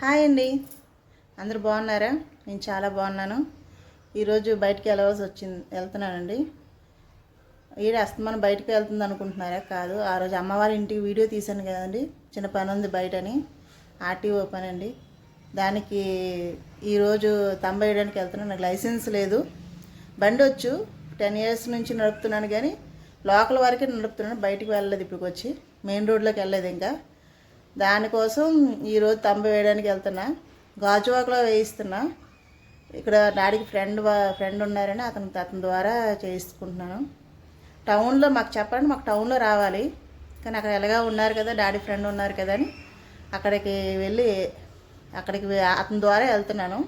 Hi అండి. అందరూ బాగున్నారా? నేను చాలా బాగున్నాను. ఈరోజు బయటికి వెళ్ళవలసి వచ్చింది వెళ్తున్నానండి. ఈడ అస్తమానం బయటికి వెళ్తుంది అనుకుంటున్నారా? కాదు. ఆ రోజు అమ్మవారి ఇంటికి వీడియో తీశాను కదండి. చిన్న పని ఉంది బయటని. ఆర్టీఓ పని అండి. దానికి ఈరోజు తంబ వేయడానికి వెళ్తున్నాను. నాకు లైసెన్స్ లేదు. బండి వచ్చు. టెన్ ఇయర్స్ నుంచి నడుపుతున్నాను కానీ లోకల్ వరకే నడుపుతున్నాను. బయటికి వెళ్ళలేదు ఇప్పటికొచ్చి వచ్చి. మెయిన్ రోడ్లోకి వెళ్ళలేదు ఇంకా. దానికోసం ఈరోజు తంబ వేయడానికి వెళ్తున్నా. గాజువాకలో వేయిస్తున్నా. ఇక్కడ డాడీకి ఫ్రెండ్ వా- ఫ్రెండ్ ఉన్నారని అతను అతని ద్వారా చేయించుకుంటున్నాను టౌన్లో మాకు చెప్పండి మాకు టౌన్లో రావాలి. కానీ అక్కడ ఎలాగా ఉన్నారు కదా డాడీ ఫ్రెండ్ ఉన్నారు కదా అని అక్కడికి వెళ్ళి అక్కడికి అతని ద్వారా వెళ్తున్నాను.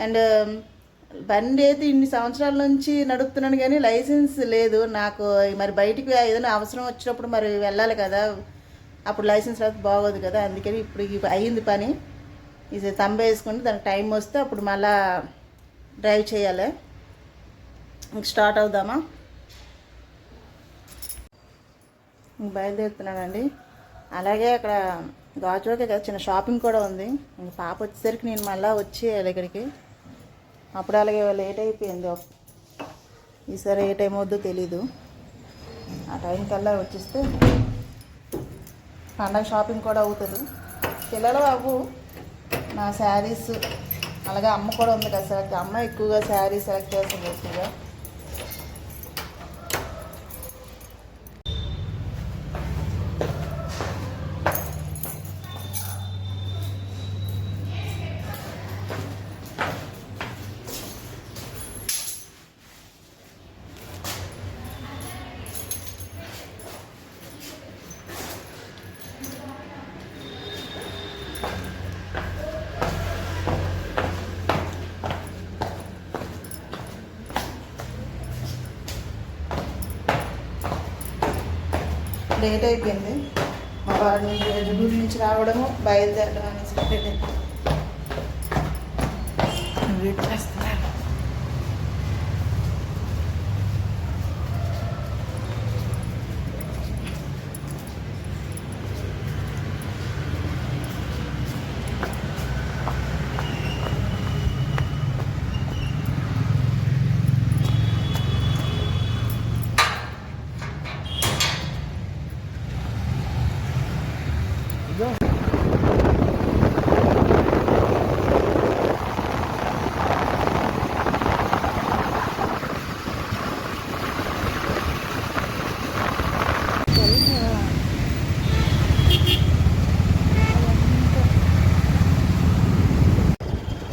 అండ్ బండి అయితే ఇన్ని సంవత్సరాల నుంచి నడుపుతున్నాను కానీ లైసెన్స్ లేదు. నాకు మరి బయటికి ఏదైనా అవసరం వచ్చినప్పుడు మరి వెళ్ళాలి కదా. అప్పుడు లైసెన్స్ రాక బాగోదు కదా అందుకని ఇప్పుడు అయ్యింది పని. ఇది తంబ వేసుకుంటే దానికి టైం వస్తే అప్పుడు మళ్ళా డ్రైవ్ చేయాలి. ఇంక స్టార్ట్ అవుదామా? ఇంక బయలుదేరుతున్నానండి. అలాగే అక్కడ గాజువాకే కదా చిన్న షాపింగ్ కూడా ఉంది. ఇంక పాప వచ్చేసరికి నేను మళ్ళీ వచ్చేయాలి ఇక్కడికి. అప్పుడు అలాగే లేట్ అయిపోయింది. ఈసారి ఏ టైం అవుద్దో తెలీదు. ఆ టైం కల్లా వచ్చేస్తే పండగ షాపింగ్ కూడా అవుతుంది. పిల్లలు బాబు నా శారీస్ అలాగే అమ్మ కూడా ఉంది కదా సెలెక్ట్ అమ్మ ఎక్కువగా శారీ సెలెక్ట్ చేస్తుంది ఎక్కువగా. లేట్ అయిపోయింది. మా వారి నుంచి ఎదుగురు నుంచి రావడము బయలుదేరడం అనేసి లేట్ అయిపోయింది వెయిట్ చేస్తున్నాను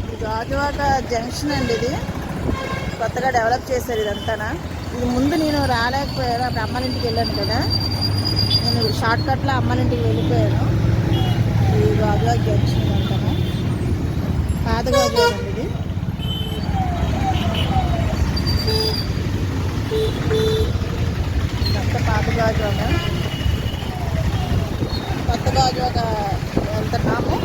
ఇది గాజువాక జంక్షన్ అండి ఇది. కొత్తగా డెవలప్ చేశారు ఇదంతానా. ఇది ముందు నేను రాలేకపోయాను అప్పుడు అమ్మనింటికి వెళ్ళాను కదా. నేను షార్ట్ కట్లో అమ్మనింటికి వెళ్ళిపోయాను. ఇది గోదావరి జంక్షన్ ఇదంతా పాత గోదావరి అండి ఇది. ఇదంతా పాత గోదావరి కొత్త గోదావరి వెళ్తున్నాము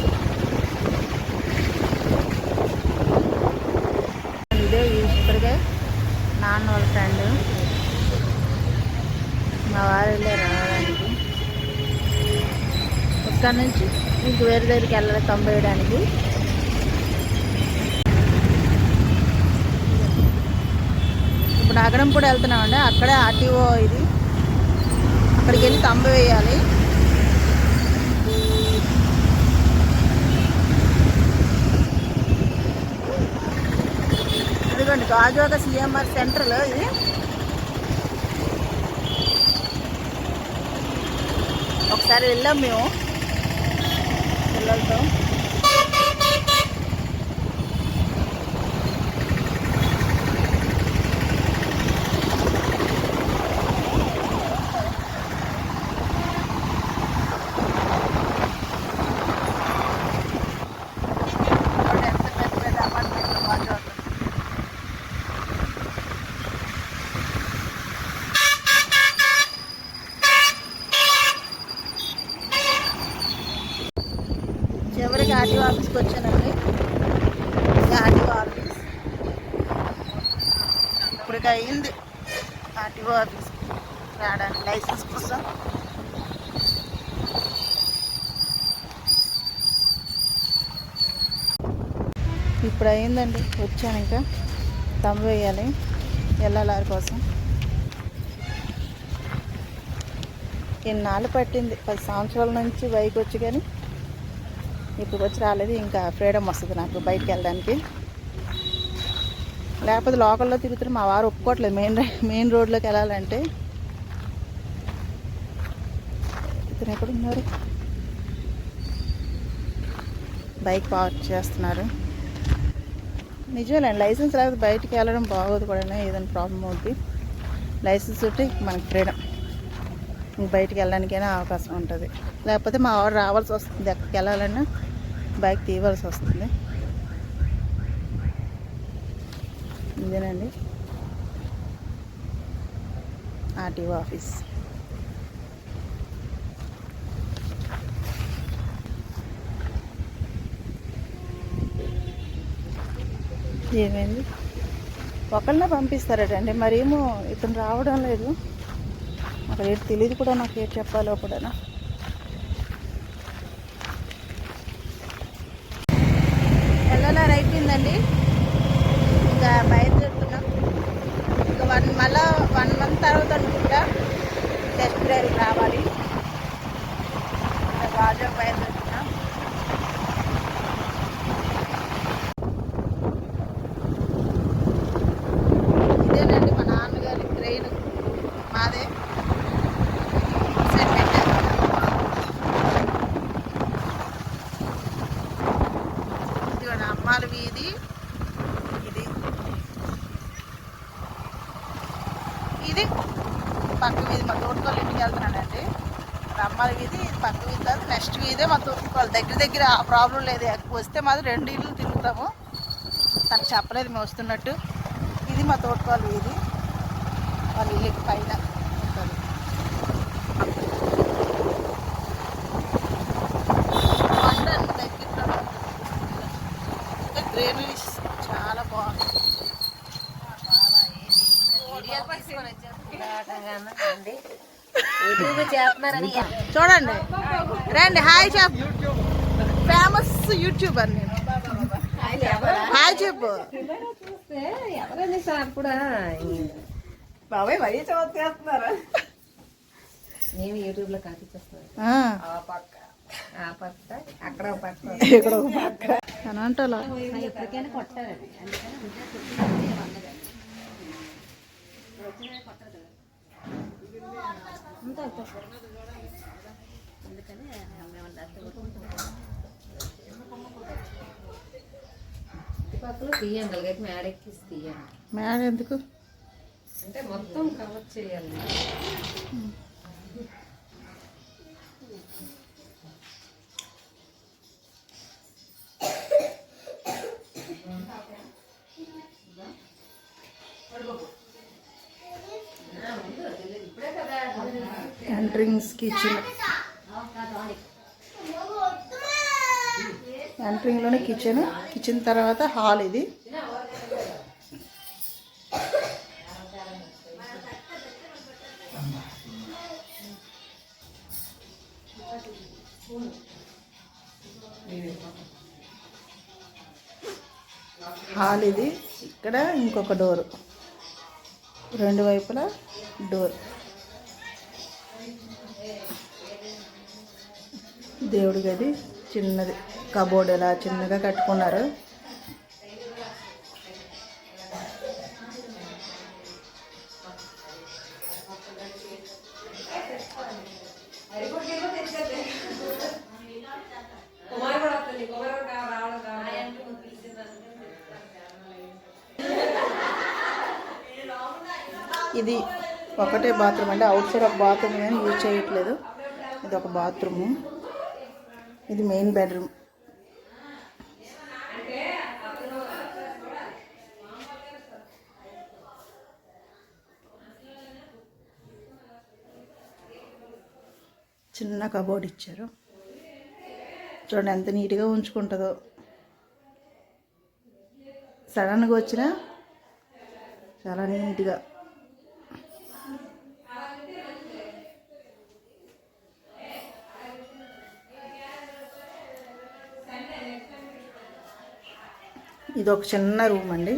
ఇదే ఇప్పటికే నాన్న వాళ్ళ ఫ్రెండ్ మా వారు వెళ్ళారు రావడానికి ఇక్కడ నుంచి ఇంక వేరే దగ్గరికి వెళ్ళాలి తొంభైయడానికి. ఇప్పుడు నగరం కూడా వెళ్తున్నామండి. అక్కడే ఆర్టీఓ ఇది. అక్కడికి వెళ్ళి తంబ వేయాలి. ఇదిగోండి గాజువాక సిఎంఆర్ సెంటర్లో ఇది. ఒకసారి వెళ్ళాం మేము. রেজাল্টটাও ఆఫీస్కి వచ్చానండి ఆర్టీఓ ఆఫీస్ ఇప్పటికి అయింది. ఆర్టీఓ ఆఫీస్కి రావడానికి లైసెన్స్ కోసం. ఇప్పుడు అయిందండి. వచ్చాను ఇంకా. తమ్ము వేయాలి. ఎల్ఎల్ఆర్ కోసం. ఎన్నాళ్ళు పట్టింది. పది సంవత్సరాల నుంచి బైక్ వచ్చి కానీ ఇప్పుడు వచ్చి రాలేదు ఇంకా ఫ్రీడమ్ వస్తుంది నాకు బయటికి వెళ్ళడానికి. లేకపోతే లోకల్లో తిరుగుతున్న మా వారు ఒప్పుకోవట్లేదు. మెయిన్ మెయిన్ రోడ్లోకి వెళ్ళాలంటే. ఇతను ఎక్కడున్నారు బైక్ పార్క్ చేస్తున్నారు. నిజమేనండి లైసెన్స్ లేకపోతే బయటికి వెళ్ళడం బాగోదు కూడా ఏదైనా ప్రాబ్లం అవుద్ది. లైసెన్స్ ఉంటే మనకి ఫ్రీడమ్. బయటికి వెళ్ళడానికైనా అవకాశం ఉంటుంది. లేకపోతే మా వాడు రావాల్సి వస్తుంది. ఎక్కడికి వెళ్ళాలన్నా బైక్ తీయవలసి వస్తుంది. ఇదేనండి. RTO office. ఏమైంది? ఒకళ్ళనే పంపిస్తారటండి. మరేమో ఇతను రావడం లేదు. అక్కడ ఏంటి తెలియదు కూడా నాకు ఏం చెప్పాలో కూడా ఎల్ఎల్ఆర్ అయిపోయిందండి. ఇంకా బయలుదేరుతున్నాం. ఇంకా వన్ మళ్ళా వన్ మంత్ తర్వాత అనుకుంటా. టెస్ట్ డ్రైవ్ రావాలి. రాజా బయలుదేరుతున్నాం ఇదేనండి మా నాన్నగారి ట్రైన్ మాదే సెట్ పెట్టారు ఇక్కడ అమ్మాల వీధి. ఇది. ఇది పక్క వీధి మా తోటకోళ్ళ ఇంటికి వెళ్తున్నానండి అమ్మాల వీధి ఇది పక్క వీధి కాదు నెక్స్ట్ వీధే మా తోటకోళ్ళ. దగ్గర దగ్గర ఆ ప్రాబ్లం లేదు. వస్తే మాది రెండు ఇళ్ళు తిరుగుతాము. తనకు చెప్పలేదు మేము వస్తున్నట్టు. ఇది మా తోటకోళ్ళ వీధి. వాళ్ళ ఇల్లుకి పైన ఉంటుంది కొండ దగ్గరలో ఉంటుంది. గ్రీనరీస్ చాలా బాగుంది యూట్యూబ్ చేస్తున్నారని చూడండి. రండి హాయ్ చెప్ ఫేమస్ యూట్యూబర్ నేను. హాయ్ చెప్పు. ఎవరని అప్పుడు బాబాయ్ మరీ చదువుతున్నారు నేను యూట్యూబ్లో కాపీ చేస్తున్నాను ఆ, ఆ పక్క. ఆ పక్క. అక్కడ ఒక పక్క. ఇక్కడ తీయండి మేడం ఎందుకు? అంటే మొత్తం కవర్ చేయాలి. ఎంట్రింగ్స్ కిచెన్ ఎంట్రింగ్లోనే కిచెన్ కిచెన్ తర్వాత హాల్ ఇది. హాల్ ఇది. ఇక్కడ ఇంకొక డోరు రెండు వైపులా డోర్ దేవుడి గది చిన్నది. కబోర్డ్ ఇలా చిన్నగా కట్టుకున్నారు. ఇది ఒకటే బాత్రూమ్. అంటే అవుట్ సైడ్ ఒక బాత్రూమ్ కానీ యూజ్ చేయట్లేదు. ఇది ఒక బాత్రూము. ఇది మెయిన్ బెడ్రూమ్ చిన్న కబోర్డ్ ఇచ్చారు. చూడండి ఎంత నీట్గా ఉంచుకుంటుందో. సడన్గా వచ్చినా చాలా నీట్గా. ఇది ఒక చిన్న రూమ్ అండి.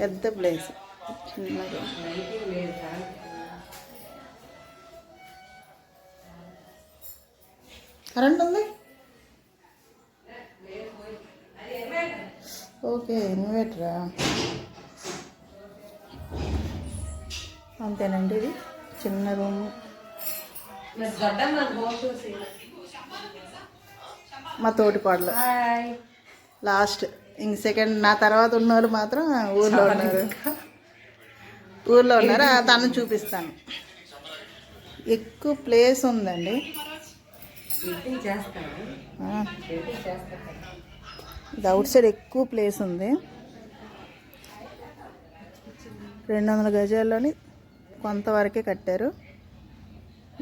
పెద్ద ప్లేస్. చిన్న రూమ్. కరెంట్ ఉంది? ఓకే ఇన్వర్టరా? అంతేనండి ఇది. చిన్న రూమ్. మా తోటి కోడలు. లాస్ట్. ఇంక సెకండ్ నా తర్వాత ఉన్న వాళ్ళు మాత్రం ఊర్లో ఉన్నారు. ఊర్లో ఉన్నారు తను చూపిస్తాను. ఎక్కువ ప్లేస్ ఉందండి. ఇది అవుట్ సైడ్ ఎక్కువ ప్లేస్ ఉంది. రెండు వందల గజాల్లోని కొంతవరకే కట్టారు.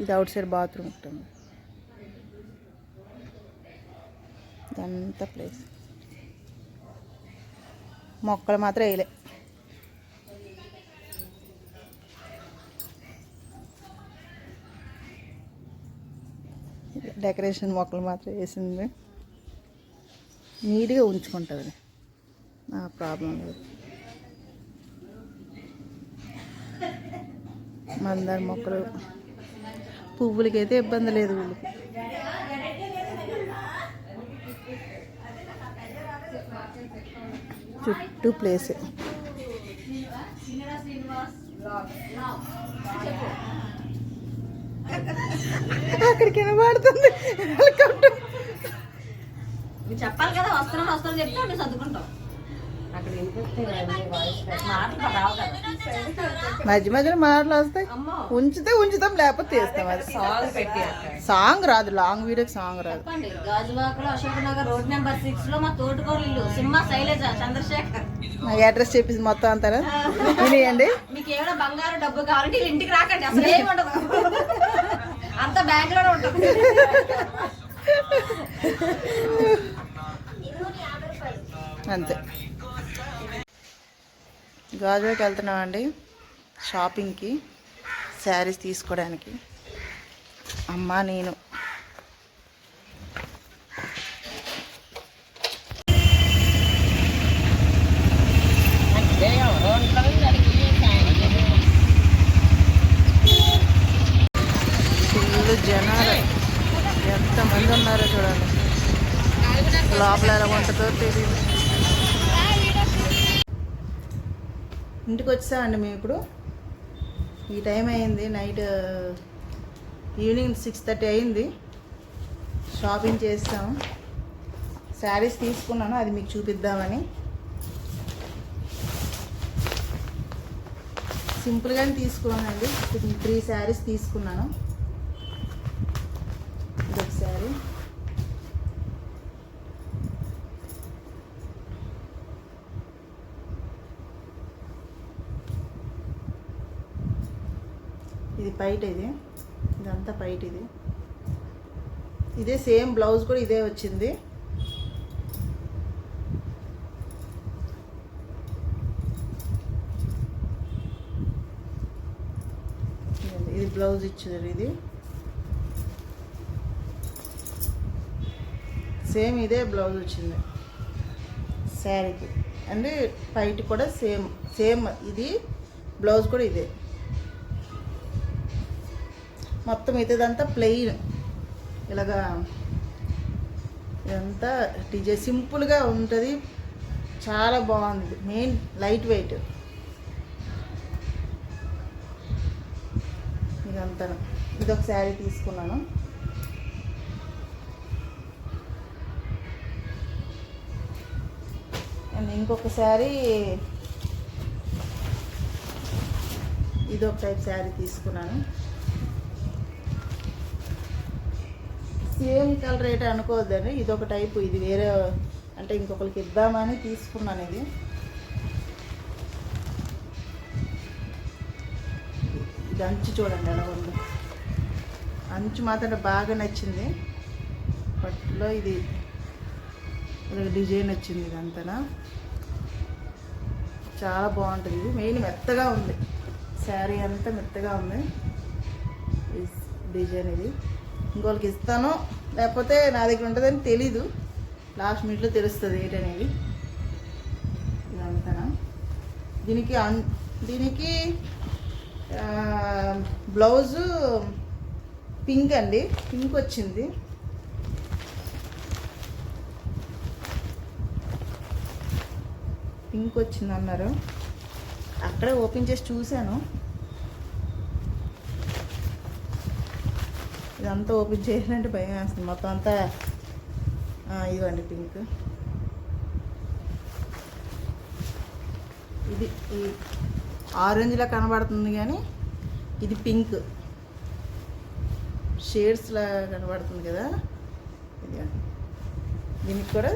ఇది అవుట్ సైడ్ బాత్రూమ్ ఉంటుంది. ఇదంతా ప్లేస్. మొక్కలు మాత్రం వేయలే. డెకరేషన్ మొక్కలు మాత్రం వేసింది. నీట్గా ఉంచుకుంటుంది. నా ప్రాబ్లం లేదు. మందార మొక్కలు. పువ్వులకైతే ఇబ్బంది లేదు వీళ్ళకి. చుట్టూ ప్లేస్ అక్కడికి వినబడుతుంది. వెల్కమ్ టు చెప్పాలి కదా వస్తున్నాం వస్తాం చెప్తే మేము సర్దుకుంటాం. అక్కడ వినిపిస్తే మధ్య మధ్యలో మాటలు వస్తాయి. అమ్మో. ఉంచితే ఉంచుతాం లేకపోతే తీస్తాం అది. సాంగ్ పెట్టి అక్కడ. సాంగ్ రాదు లాంగ్ వీడియోకి సాంగ్ రాదు. చెప్పండి గాజువాకలో అశోక్ నగర్ రోడ్ నెంబర్ సిక్స్లో మా తోటకూర ఇల్లు సింహ శైలజ చంద్రశేఖర్. నాకు అడ్రస్ చెప్పేసి మొత్తం అంటారా వినియండి. మీకు ఏమైనా బంగారు డబ్బు కావాలంటే ఇంటికి రాకండి అసలు అంత బ్యాంక్లోనే ఉంటుంది అంతే. గాజువాకి వెళ్తున్నామండి. షాపింగ్కి శారీస్ తీసుకోవడానికి. అమ్మ నేను. ఫుల్ జనాలు. ఎంతమంది ఉన్నారో చూడండి. లోపల ఎలా ఉంటుందో తెలియదు ఇంటికి వచ్చామండి మేము ఇప్పుడు. ఈ టైం అయింది నైట్ ఈవినింగ్ సిక్స్ థర్టీ అయింది. షాపింగ్ చేస్తాము. శారీస్ తీసుకున్నాను అది మీకు చూపిద్దామని. సింపుల్గానే తీసుకున్నానండి త్రీ శారీస్ తీసుకున్నాను ఇదొక శారీ బయట ఇది ఇదంతా బయట ఇది ఇదే సేమ్ బ్లౌజ్ కూడా ఇదే వచ్చింది. ఇది బ్లౌజ్ ఇచ్చారు ఇది. సేమ్ ఇదే బ్లౌజ్ వచ్చింది. శారీకి. అంటే పైట్ కూడా సేమ్ సేమ్ ఇది బ్లౌజ్ కూడా ఇదే. మొత్తం ఇదంతా ప్లెయిన్ ఇలాగా ఇదంతా డిజైన్ సింపుల్గా ఉంటుంది. చాలా బాగుంది మెయిన్ లైట్ వెయిట్ ఇదంతా. ఇది ఒక శారీ తీసుకున్నాను. అండ్ ఇంకొక శారీ. ఇది ఒక టైప్ శారీ తీసుకున్నాను. సేమ్ కలర్ రేట్ అనుకోవద్దండి ఇది ఒక టైపు ఇది వేరే అంటే ఇంకొకరికి ఇద్దామని తీసుకున్నాను ఇది ఇది అంచు చూడండి ఎలా ఉంది. అంచు మాత్రం బాగా నచ్చింది. పట్టులో ఇది డిజైన్ వచ్చింది ఇదంతా చాలా బాగుంటుంది. ఇది మెయిన్ మెత్తగా ఉంది. శారీ అంతా మెత్తగా ఉంది. డిజైన్ ఇది. ఇంకోళ్ళకి ఇస్తాను. లేకపోతే నా దగ్గర ఉంటుందని తెలీదు. లాస్ట్ మినిట్లో తెలుస్తుంది ఏంటనేది దీనికి అన్ దీనికి బ్లౌజు పింక్ అండి. పింక్ వచ్చింది. పింక్ వచ్చింది అన్నారు అక్కడే ఓపెన్ చేసి చూశాను. ఇదంతా ఓపెన్ చేయాలంటే భయం వేస్తుంది. మొత్తం అంతా ఆ, ఇదిగోండి పింక్. ఇది ఈ ఆరెంజ్లా కనబడుతుంది కానీ ఇది పింక్. షేడ్స్లా కనబడుతుంది కదా. ఇది దీనికి కూడా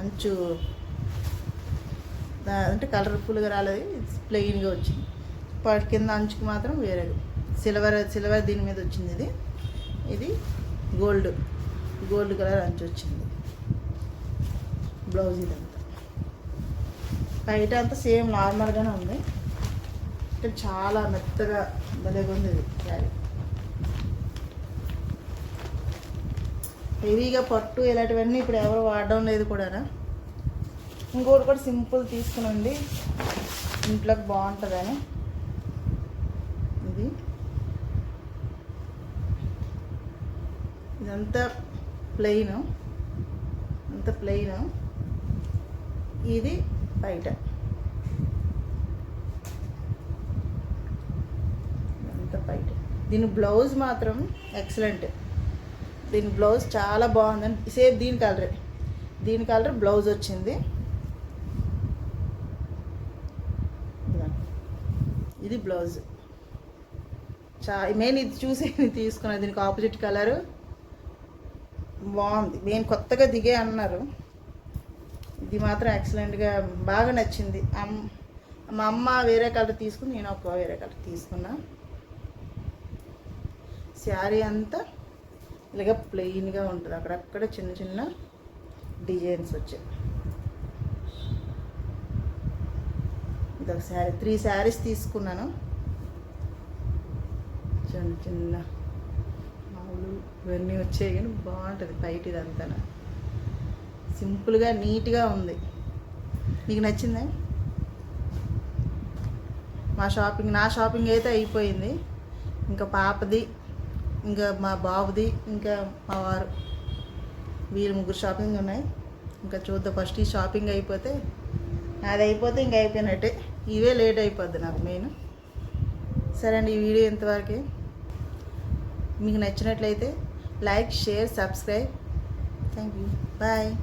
అంచు. అంటే కలర్ఫుల్గా రాలేదు. ప్లెయిన్గా వచ్చింది. వాటి కింద అంచుకు మాత్రం వేరే సిల్వర్ సిల్వర్ దీని మీద వచ్చింది ఇది. ఇది గోల్డ్ గోల్డ్ కలర్ అంచు వచ్చింది. బ్లౌజ్ ఇదంతా. బయట అంతా సేమ్ నార్మల్గానే ఉంది. అంటే చాలా మెత్తగా భలేగా ఉంది ఇది శారీ. హెవీగా పట్టు ఇలాంటివన్నీ ఇప్పుడు ఎవరు వాడడం లేదు కూడా ఇంకోటి కూడా సింపుల్ తీసుకునండి. ఇంట్లోకి బాగుంటుందని ఇది అంతా ప్లెయిన్ అంత ప్లెయిన్ ఇది బయట. అంత బయట. దీని బ్లౌజ్ మాత్రం ఎక్సలెంట్ దీని బ్లౌజ్ చాలా బాగుందండి సేమ్ దీని కలరే దీని కలర్ బ్లౌజ్ వచ్చింది. ఇది బ్లౌజ్ చా మెయిన్ ఇది చూసి తీసుకున్నాను దీనికి ఆపోజిట్ కలరు బాగుంది. నేను కొత్తగా దిగే అన్నారు. ఇది మాత్రం ఎక్సలెంట్గా బాగా నచ్చింది. అమ్ మా అమ్మ వేరే కలర్ తీసుకుని నేను ఒక వేరే కలర్ తీసుకున్నా. శారీ అంతా ఇలాగ ప్లెయిన్గా ఉంటుంది. అక్కడక్కడ చిన్న చిన్న డిజైన్స్ వచ్చాయి. ఇది ఒక శారీ. త్రీ శారీస్ తీసుకున్నాను. చిన్న చిన్న ఇవన్నీ వచ్చాయి కానీ బాగుంటుంది బయట ఇదంతా. సింపుల్గా నీట్గా ఉంది. మీకు నచ్చిందా? మా షాపింగ్ నా షాపింగ్ అయితే అయిపోయింది. ఇంకా పాపది ఇంకా మా బాబుది ఇంకా మా వారు. వీళ్ళు ముగ్గురు షాపింగ్ ఉన్నాయి. ఇంకా చూద్దాం ఫస్ట్ ఈ షాపింగ్ అయిపోతే అది అయిపోతే ఇంకా అయిపోయినట్టే. ఇవే లేట్ అయిపోద్ది నాకు మెయిన్. సరే అండి ఈ వీడియో ఇంతవరకే. మీకు నచ్చినట్లయితే like share subscribe. Thank you. Bye.